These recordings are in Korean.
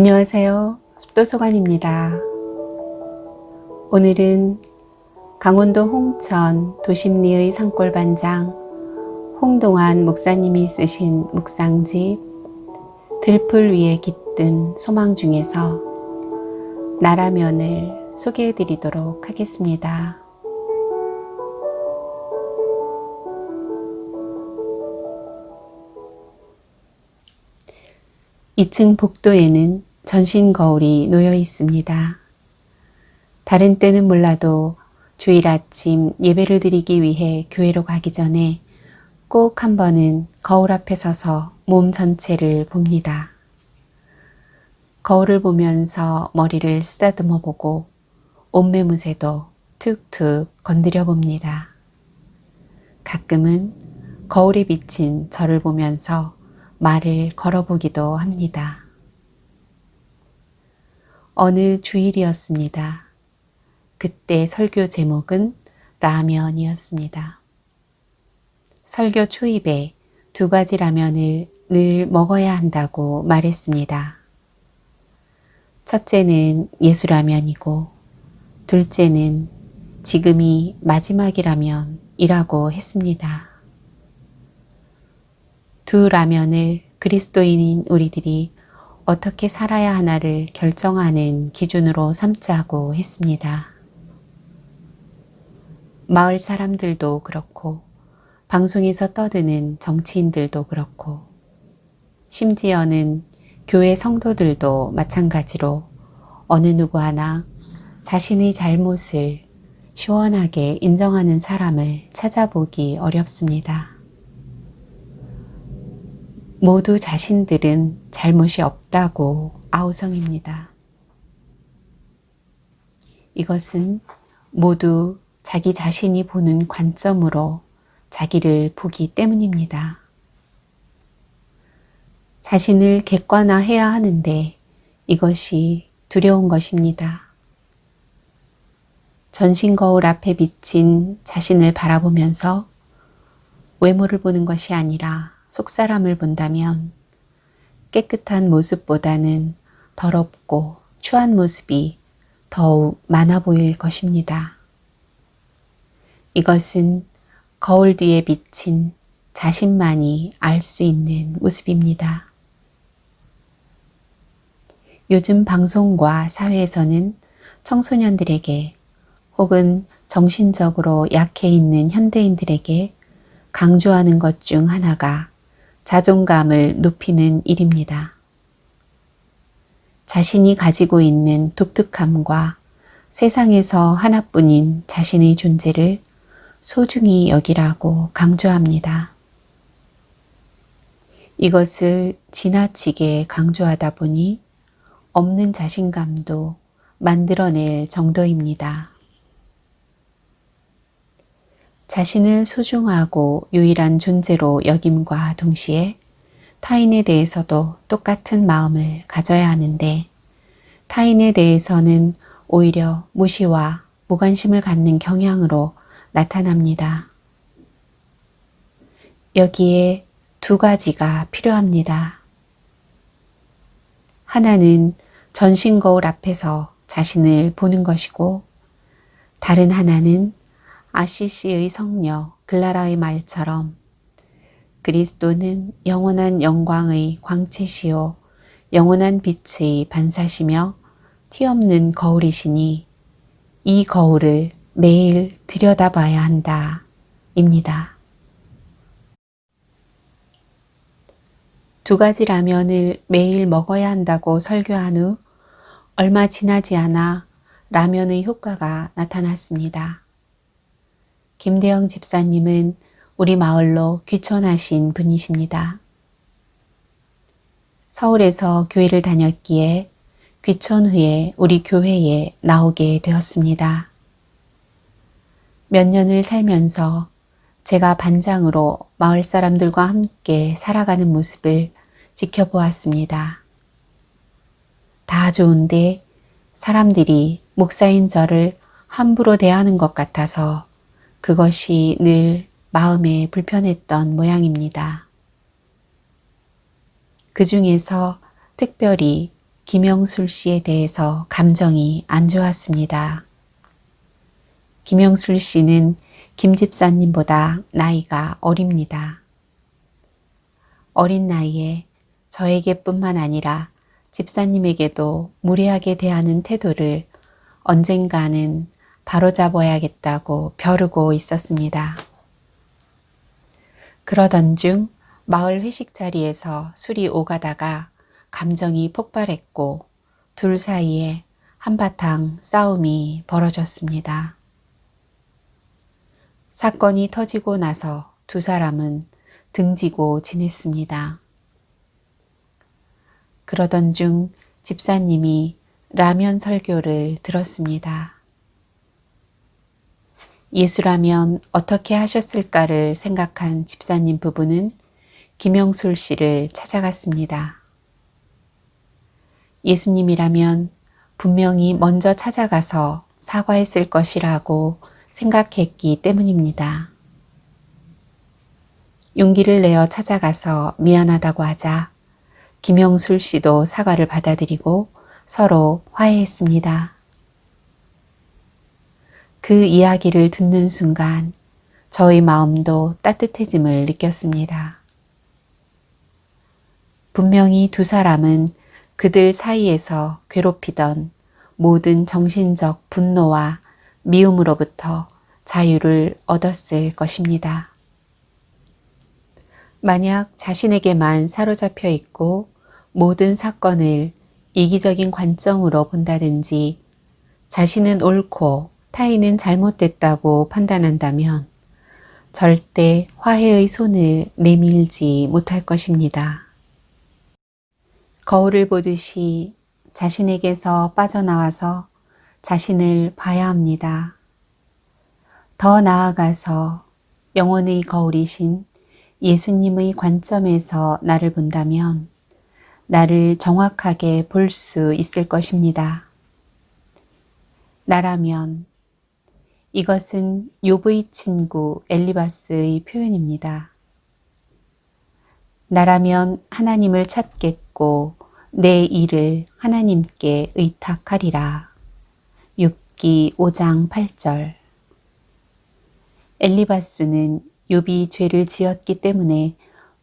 안녕하세요. 숲도서관입니다. 오늘은 강원도 홍천 도심리의 산골반장 홍동환 목사님이 쓰신 묵상집 들풀 위에 깃든 소망 중에서 나라면을 소개해 드리도록 하겠습니다. 2층 복도에는 전신 거울이 놓여 있습니다. 다른 때는 몰라도 주일 아침 예배를 드리기 위해 교회로 가기 전에 꼭 한 번은 거울 앞에 서서 몸 전체를 봅니다. 거울을 보면서 머리를 쓰다듬어 보고 옷매무새도 툭툭 건드려 봅니다. 가끔은 거울에 비친 저를 보면서 말을 걸어보기도 합니다. 어느 주일이었습니다. 그때 설교 제목은 라면이었습니다. 설교 초입에 두 가지 라면을 늘 먹어야 한다고 말했습니다. 첫째는 예수라면이고, 둘째는 지금이 마지막이라면이라고 했습니다. 두 라면을 그리스도인인 우리들이 어떻게 살아야 하나를 결정하는 기준으로 삼자고 했습니다. 마을 사람들도 그렇고, 방송에서 떠드는 정치인들도 그렇고, 심지어는 교회 성도들도 마찬가지로 어느 누구 하나 자신의 잘못을 시원하게 인정하는 사람을 찾아보기 어렵습니다. 모두 자신들은 잘못이 없다고 아우성입니다. 이것은 모두 자기 자신이 보는 관점으로 자기를 보기 때문입니다. 자신을 객관화해야 하는데 이것이 두려운 것입니다. 전신 거울 앞에 비친 자신을 바라보면서 외모를 보는 것이 아니라 속사람을 본다면 깨끗한 모습보다는 더럽고 추한 모습이 더욱 많아 보일 것입니다. 이것은 거울 뒤에 비친 자신만이 알 수 있는 모습입니다. 요즘 방송과 사회에서는 청소년들에게 혹은 정신적으로 약해 있는 현대인들에게 강조하는 것 중 하나가 자존감을 높이는 일입니다. 자신이 가지고 있는 독특함과 세상에서 하나뿐인 자신의 존재를 소중히 여기라고 강조합니다. 이것을 지나치게 강조하다 보니 없는 자신감도 만들어낼 정도입니다. 자신을 소중하고 유일한 존재로 여김과 동시에 타인에 대해서도 똑같은 마음을 가져야 하는데 타인에 대해서는 오히려 무시와 무관심을 갖는 경향으로 나타납니다. 여기에 두 가지가 필요합니다. 하나는 전신 거울 앞에서 자신을 보는 것이고 다른 하나는 아시시의 성녀 글라라의 말처럼 그리스도는 영원한 영광의 광채시요 영원한 빛의 반사시며 티없는 거울이시니 이 거울을 매일 들여다봐야 한다. 입니다. 두 가지 라면을 매일 먹어야 한다고 설교한 후 얼마 지나지 않아 라면의 효과가 나타났습니다. 김대영 집사님은 우리 마을로 귀촌하신 분이십니다. 서울에서 교회를 다녔기에 귀촌 후에 우리 교회에 나오게 되었습니다. 몇 년을 살면서 제가 반장으로 마을 사람들과 함께 살아가는 모습을 지켜보았습니다. 다 좋은데 사람들이 목사인 저를 함부로 대하는 것 같아서 그것이 늘 마음에 불편했던 모양입니다. 그 중에서 특별히 김영술 씨에 대해서 감정이 안 좋았습니다. 김영술 씨는 김 집사님보다 나이가 어립니다. 어린 나이에 저에게 뿐만 아니라 집사님에게도 무례하게 대하는 태도를 언젠가는 바로잡아야겠다고 벼르고 있었습니다. 그러던 중 마을 회식 자리에서 술이 오가다가 감정이 폭발했고 둘 사이에 한바탕 싸움이 벌어졌습니다. 사건이 터지고 나서 두 사람은 등지고 지냈습니다. 그러던 중 집사님이 라면 설교를 들었습니다. 예수라면 어떻게 하셨을까를 생각한 집사님 부부는 김영술 씨를 찾아갔습니다. 예수님이라면 분명히 먼저 찾아가서 사과했을 것이라고 생각했기 때문입니다. 용기를 내어 찾아가서 미안하다고 하자 김영술 씨도 사과를 받아들이고 서로 화해했습니다. 그 이야기를 듣는 순간 저의 마음도 따뜻해짐을 느꼈습니다. 분명히 두 사람은 그들 사이에서 괴롭히던 모든 정신적 분노와 미움으로부터 자유를 얻었을 것입니다. 만약 자신에게만 사로잡혀 있고 모든 사건을 이기적인 관점으로 본다든지 자신은 옳고 타인은 잘못됐다고 판단한다면 절대 화해의 손을 내밀지 못할 것입니다. 거울을 보듯이 자신에게서 빠져나와서 자신을 봐야 합니다. 더 나아가서 영혼의 거울이신 예수님의 관점에서 나를 본다면 나를 정확하게 볼 수 있을 것입니다. 나라면 이것은 욥의 친구 엘리바스의 표현입니다. 나라면 하나님을 찾겠고 내 일을 하나님께 의탁하리라. 6기 5장 8절 엘리바스는 욥이 죄를 지었기 때문에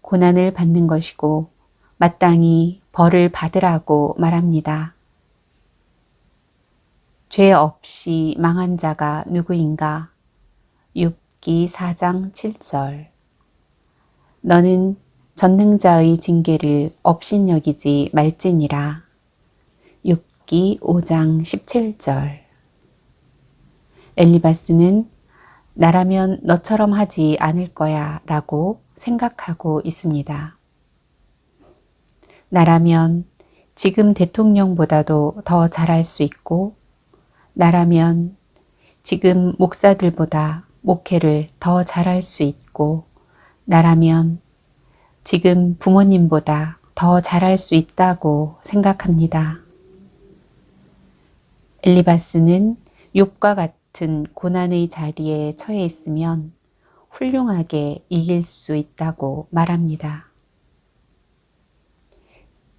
고난을 받는 것이고 마땅히 벌을 받으라고 말합니다. 죄 없이 망한 자가 누구인가? 6기 4장 7절 너는 전능자의 징계를 업신여기지 말지니라. 6기 5장 17절 엘리바스는 나라면 너처럼 하지 않을 거야 라고 생각하고 있습니다. 나라면 지금 대통령보다도 더 잘할 수 있고, 나라면 지금 목사들보다 목회를 더 잘할 수 있고, 나라면 지금 부모님보다 더 잘할 수 있다고 생각합니다. 엘리바스는 욕과 같은 고난의 자리에 처해 있으면 훌륭하게 이길 수 있다고 말합니다.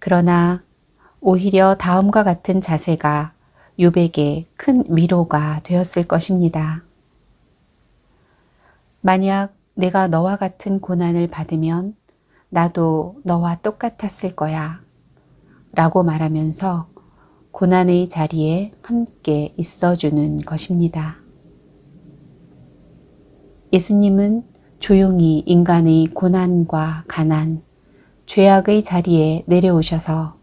그러나 오히려 다음과 같은 자세가 요백에 큰 위로가 되었을 것입니다. 만약 내가 너와 같은 고난을 받으면 나도 너와 똑같았을 거야. 라고 말하면서 고난의 자리에 함께 있어주는 것입니다. 예수님은 조용히 인간의 고난과 가난, 죄악의 자리에 내려오셔서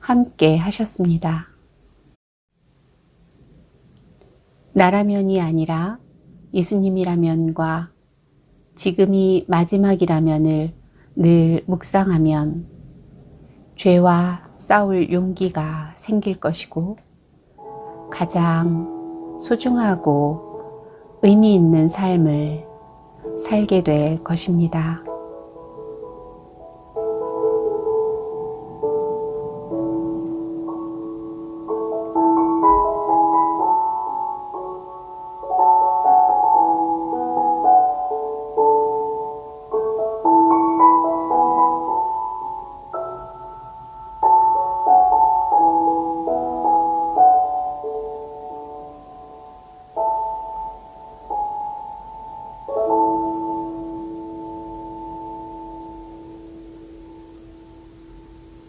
함께 하셨습니다. 나라면이 아니라 예수님이라면과 지금이 마지막이라면을 늘 묵상하면 죄와 싸울 용기가 생길 것이고 가장 소중하고 의미 있는 삶을 살게 될 것입니다.